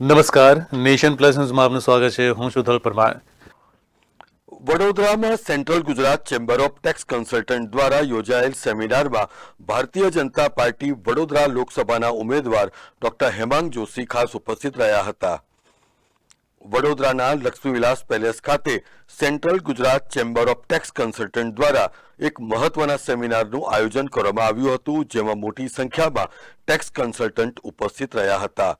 નમસ્કાર. Nation plus ન્યૂઝમાં આપનું સ્વાગત છે. હું સુધલ પરમાર. વડોદરામાં central Gujarat chamber of tax consultant દ્વારા યોજાયેલ સેમિનારમાં ભારતીય જનતા પાર્ટી વડોદરા લોકસભાના ઉમેદવાર ડોક્ટર હેમાંગ જોશી ખાસ ઉપસ્થિત રહ્યા હતા. વડોદરાના લક્ષ્મીવિલાસ પેલેસ ખાતે central Gujarat chamber of tax consultant દ્વારા એક મહત્વના સેમિનારનું આયોજન કરવામાં આવ્યું હતું, જેમાં મોટી સંખ્યામાં ટેક્સ કન્સલ્ટન્ટ ઉપસ્થિત રહ્યા હતા.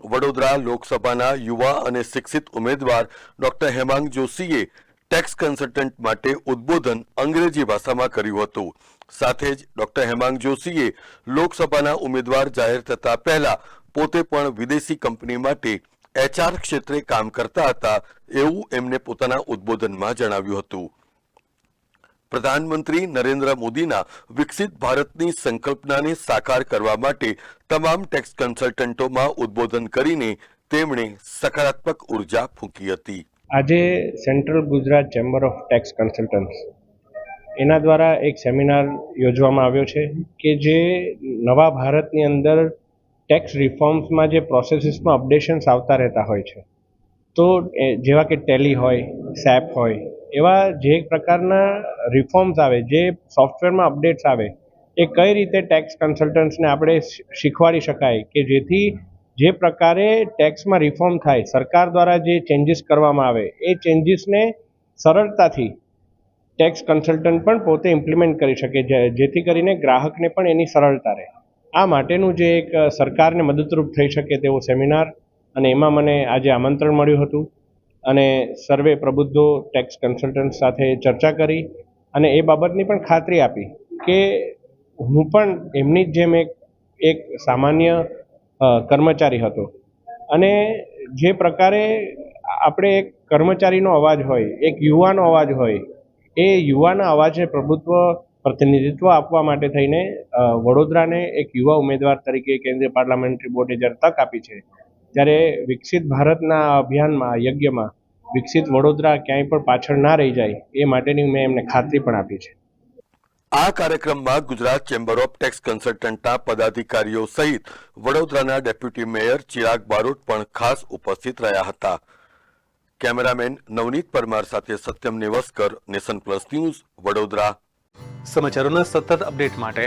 વડોદરા લોકસભાના યુવા અને શિક્ષિત ઉમેદવાર ડોક્ટર હેમાંગ જોશીએ ટેક્સ કન્સલ્ટન્ટ માટે ઉદ્બોધન અંગ્રેજી ભાષામાં કર્યું હતું. સાથે જ ડોક્ટર હેમાંગ જોશીએ લોકસભાના ઉમેદવાર જાહેર થતા પહેલા પોતે પણ વિદેશી કંપની માટે એચઆર ક્ષેત્રે કામ કરતા હતા એવું એમને પોતાના ઉદ્બોધનમાં જણાવ્યું હતું. પ્રધાનમંત્રી નરેન્દ્ર મોદીના વિકસિત ભારતની સંકલ્પનાને સાકાર કરવા માટે તમામ ટેક્સ કન્સલ્ટન્ટોમાં ઉદ્બોધન કરીને તેમણે સકારાત્મક ઊર્જા ફૂંકી હતી. આજે central Gujarat chamber of tax consultants, એના દ્વારા એક સેમિનાર યોજવામાં આવ્યો છે કે જે નવા ભારતની અંદર ટેક્સ રિફોર્મ્સમાં જે પ્રોસેસીસમાં અપડેશન્સ આવતા રહેતા હોય છે. તો જેવા કે ટેલી હોય, સેપ હોય એવા જે પ્રકારના રિફોર્મ્સ આવે, જે સોફ્ટવેરમાં અપડેટ્સ આવે, એ કઈ રીતે ટેક્સ કન્સલ્ટન્ટ્સને આપણે શીખવાડી શકાય કે જેથી જે પ્રકારે ટેક્સમાં રિફોર્મ થાય, સરકાર દ્વારા જે ચેન્જીસ કરવામાં આવે, એ ચેન્જીસને સરળતાથી ટેક્સ કન્સલ્ટન્ટ પણ પોતે ઇમ્પ્લિમેન્ટ કરી શકે જેથી કરીને ગ્રાહકને પણ એની સરળતા રહે. આ માટેનું જે એક સરકારને મદદરૂપ થઈ શકે તેવો સેમિનાર અને એમાં મને આજે આમંત્રણ મળ્યું હતું. અને સર્વે પ્રબુદ્ધો, ટેક્સ કન્સલ્ટન્ટ સાથે ચર્ચા કરી અને એ બાબતની પણ ખાતરી આપી કે હું પણ એમની જ જેમ એક એક સામાન્ય કર્મચારી હતો. અને જે પ્રકારે આપણે એક કર્મચારીનો અવાજ હોય, એક યુવાનો અવાજ હોય, એ યુવાના અવાજને પ્રભુત્વ પ્રતિનિધિત્વ આપવા માટે થઈને વડોદરાને એક યુવા ઉમેદવાર તરીકે કેન્દ્રીય પાર્લામેન્ટરી બોર્ડે જ્યારે તક આપી છે ત્યારે વિકસિત ભારતના અભિયાનમાં યજ્ઞમાં વિકસિત વડોદરા ક્યાંય પણ પાછળ ના રહી જાય એ માટેની મેં એમને ખાતરી પણ આપી છે. આ કાર્યક્રમમાં ગુજરાત ચેમ્બર ઓફ ટેક્સ કન્સલ્ટન્ટના પદાધિકારીઓ સહિત વડોદરાના ડેપ્યુટી મેયર ચિરાગ બારોટ પણ ખાસ ઉપસ્થિત રહ્યા હતા. કેમેરામેન નવનીત પરમાર સાથે Satyam Nevaskar nation plus news Vadodara. સમાચારોના સતત અપડેટ માટે